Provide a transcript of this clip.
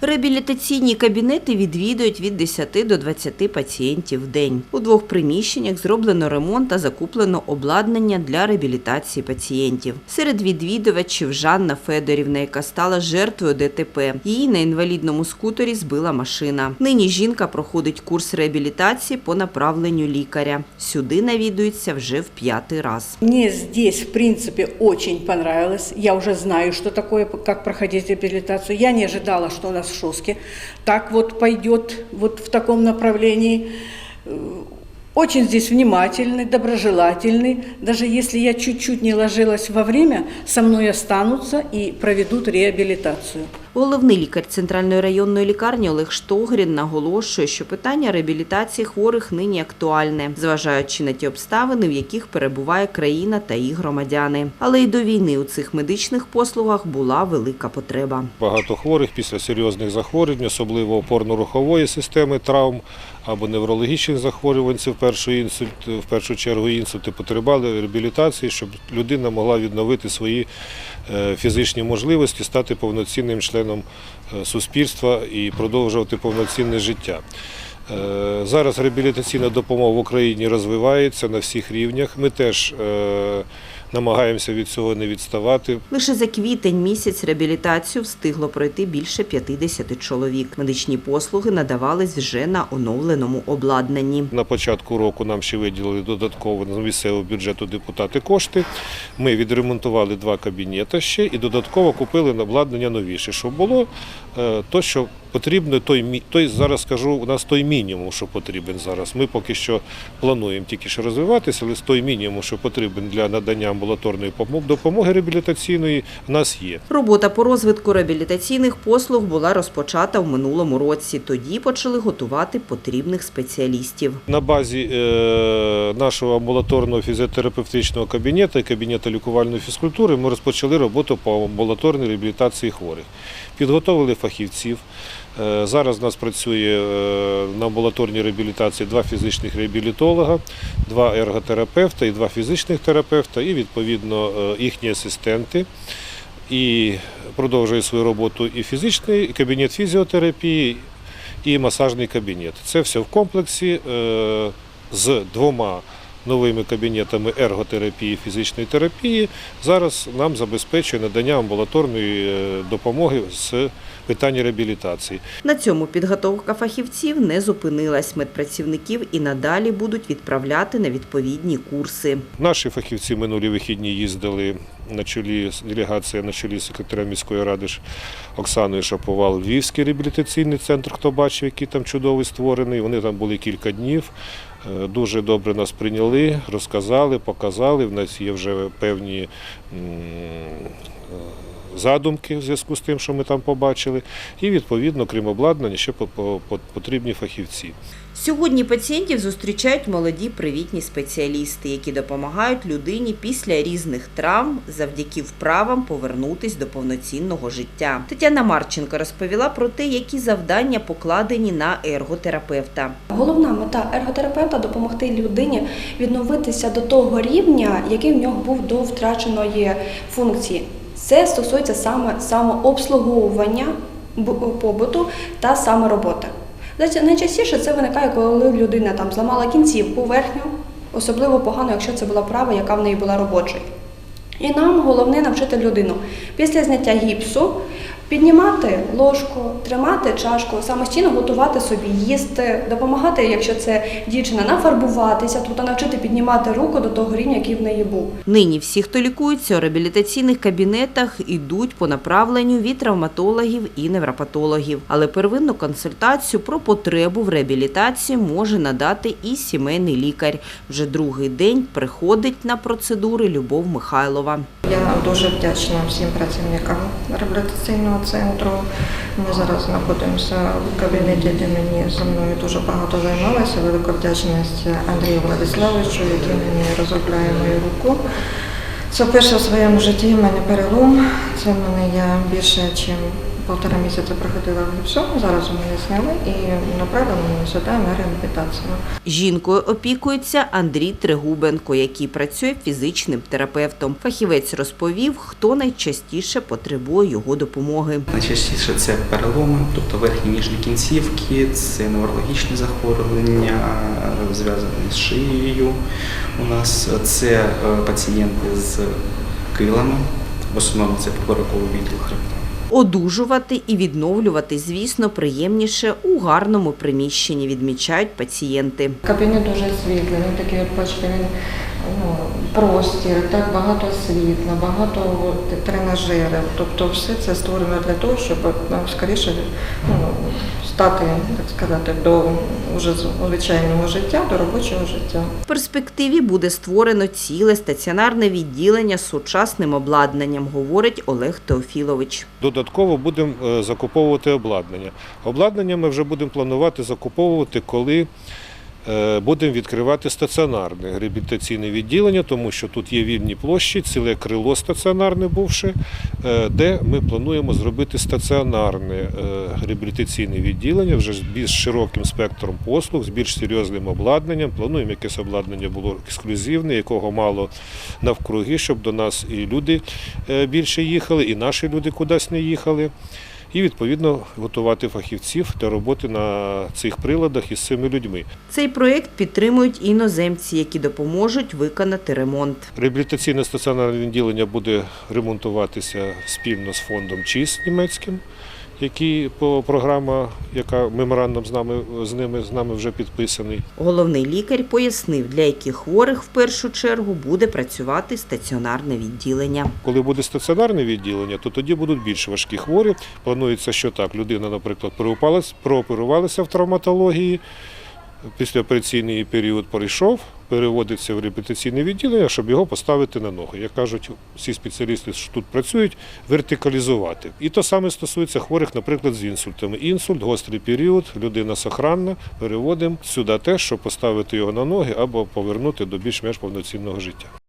Реабілітаційні кабінети відвідують від 10 до 20 пацієнтів в день. У двох приміщеннях зроблено ремонт та закуплено обладнання для реабілітації пацієнтів. Серед відвідувачів Жанна Федорівна, яка стала жертвою ДТП. Її на інвалідному скутері збила машина. Нині жінка проходить курс реабілітації по направленню лікаря. Сюди навідується вже в п'ятий раз. Мне здесь, в принципе, очень понравилось. Я уже знаю, что такое, как проходить реабилитацию. Я не ожидала, что у нас в Шоске так вот пойдет вот в таком направлении. Э, Очень здесь внимательный, доброжелательный. Даже если я чуть-чуть не ложилась во время, со мной останутся и проведут реабилитацию. Головний лікар центральної районної лікарні Олег Штогрін наголошує, що питання реабілітації хворих нині актуальне, зважаючи на ті обставини, в яких перебуває країна та її громадяни. Але й до війни у цих медичних послугах була велика потреба. Багато хворих після серйозних захворювань, особливо опорно-рухової системи травм або неврологічних захворювань, це в першу інсульт, в першу чергу інсульти потребували реабілітації, щоб людина могла відновити свої е, фізичні можливості, стати повноцінним членом е, суспільства і продовжувати повноцінне життя. Е, Зараз реабілітаційна допомога в Україні розвивається на всіх рівнях. Ми теж е, намагаємося від цього не відставати. Лише за квітень місяць реабілітацію встигло пройти більше 50 чоловік. Медичні послуги надавались вже на оновленому обладнанні. На початку року нам ще виділили додатково з місцевого бюджету депутати кошти. Ми відремонтували два кабінети ще і додатково купили на обладнання новіше, щоб було то, що потрібно, той, той зараз скажу, у нас той мінімум, що потрібен зараз. Ми поки що плануємо тільки що розвиватися, але з той мінімум, що потрібен для надання амбулаторної допомоги реабілітаційної, в нас є. Робота по розвитку реабілітаційних послуг була розпочата в минулому році. Тоді почали готувати потрібних спеціалістів. На базі е, нашого амбулаторного фізіотерапевтичного кабінету і кабінету лікувальної фізкультури ми розпочали роботу по амбулаторній реабілітації хворих. Підготовили фахівців. Е, Зараз у нас працює е, на амбулаторній реабілітації два фізичних реабілітолога, два ерготерапевта і два фізичних терапевта, і відповідно е, їхні асистенти. І продовжує свою роботу і фізичний і кабінет фізіотерапії, і масажний кабінет. Це все в комплексі з двома новими кабінетами ерготерапії фізичної терапії. Зараз нам забезпечує надання амбулаторної е, допомоги з питань реабілітації. На цьому підготовка фахівців не зупинилась. Медпрацівників і надалі будуть відправляти на відповідні курси. Наші фахівці минулі вихідні їздили на чолі делегація на чолі секретаря міської ради Оксаною Шаповал, Львівський реабілітаційний центр, хто бачив, який там чудовий створений. Вони там були кілька днів. Е, Дуже добре нас прийняли, розказали, показали. В нас є вже певні задумки в зв'язку з тим, що ми там побачили. І відповідно, крім обладнання, ще по- по- по- потрібні фахівці. Сьогодні пацієнтів зустрічають молоді привітні спеціалісти, які допомагають людині після різних травм завдяки вправам повернутись до повноцінного життя. Тетяна Марченко розповіла про те, які завдання покладені на ерготерапевта. Головна мета ерготерапевта допомогти людині відновитися до того рівня, який в нього був до втраченої функції. Це стосується саме самообслуговування побуту та самороботи. Найчастіше це виникає, коли людина там зламала кінцівку верхню, особливо погано, якщо це була права, яка в неї була робочою. І нам головне навчити людину після зняття гіпсу піднімати ложку, тримати чашку, самостійно готувати собі, їсти, допомагати, якщо це дівчина, нафарбуватися, тобто навчити піднімати руку до того рівня, який в неї був. Нині всі, хто лікується у реабілітаційних кабінетах, ідуть по направленню від травматологів і невропатологів. Але первинну консультацію про потребу в реабілітації може надати і сімейний лікар. Вже другий день приходить на процедури Любов Михайлова. Я дуже вдячна всім працівникам реабілітаційного центру. Ми зараз знаходимося в кабінеті, де мені зі мною дуже багато займалося. Велика вдячність Андрію Владиславовичу, який мені розробляє мою руку. Це перше в своєму житті в мене перелом. Це в мене я більше, ніж полтора місяці проходила в ГІПСО, зараз у мене зняли і направлено мене сюди на реабілітацію. Жінкою опікується Андрій Трегубенко, який працює фізичним терапевтом. Фахівець розповів, хто найчастіше потребує його допомоги. Найчастіше це переломи, тобто верхні ніжні кінцівки, це неврологічні захворювання, зв'язані з шиєю. У нас це е, пацієнти з килами, в основному це поперековий відділ хребта. Одужувати і відновлювати, звісно, приємніше у гарному приміщенні, відмічають пацієнти. Кабінет дуже світлий, він такий, от бачите, він ну, простір, так багато світла, багато тренажерів. Тобто все це створено для того, щоб ну, скоріше ну, стати, так сказати, до уже звичайного життя, до робочого життя. В перспективі буде створено ціле стаціонарне відділення з сучасним обладнанням, говорить Олег Теофілович. Додатково будемо е, закуповувати обладнання. Обладнання ми вже будемо планувати закуповувати, коли будемо відкривати стаціонарне реабілітаційне відділення, тому що тут є вільні площі, ціле крило стаціонарне бувше, е, де ми плануємо зробити стаціонарне е, реабілітаційне відділення вже з більш широким спектром послуг, з більш серйозним обладнанням. Плануємо якесь обладнання було ексклюзивне, якого мало навкруги, щоб до нас і люди е, більше їхали, і наші люди кудись не їхали. І відповідно готувати фахівців для роботи на цих приладах із цими людьми. Цей проєкт підтримують іноземці, які допоможуть виконати ремонт. Реабілітаційне стаціонарне відділення буде ремонтуватися спільно з фондом ЧІС німецьким, який по програма, яка меморандум з нами з ними з нами вже підписаний. Головний лікар пояснив, для яких хворих в першу чергу буде працювати стаціонарне відділення. Коли буде стаціонарне відділення, то тоді будуть більш важкі хворі. Планується, що так, людина, наприклад, прооперувалася в травматології, післяопераційний період пройшов, переводиться в репетиційне відділення, щоб його поставити на ноги. Як кажуть всі спеціалісти, що тут працюють, вертикалізувати. І то саме стосується хворих, наприклад, з інсультами. Інсульт, гострий період, людина сохранна, переводимо сюди те, щоб поставити його на ноги або повернути до більш-менш повноцінного життя.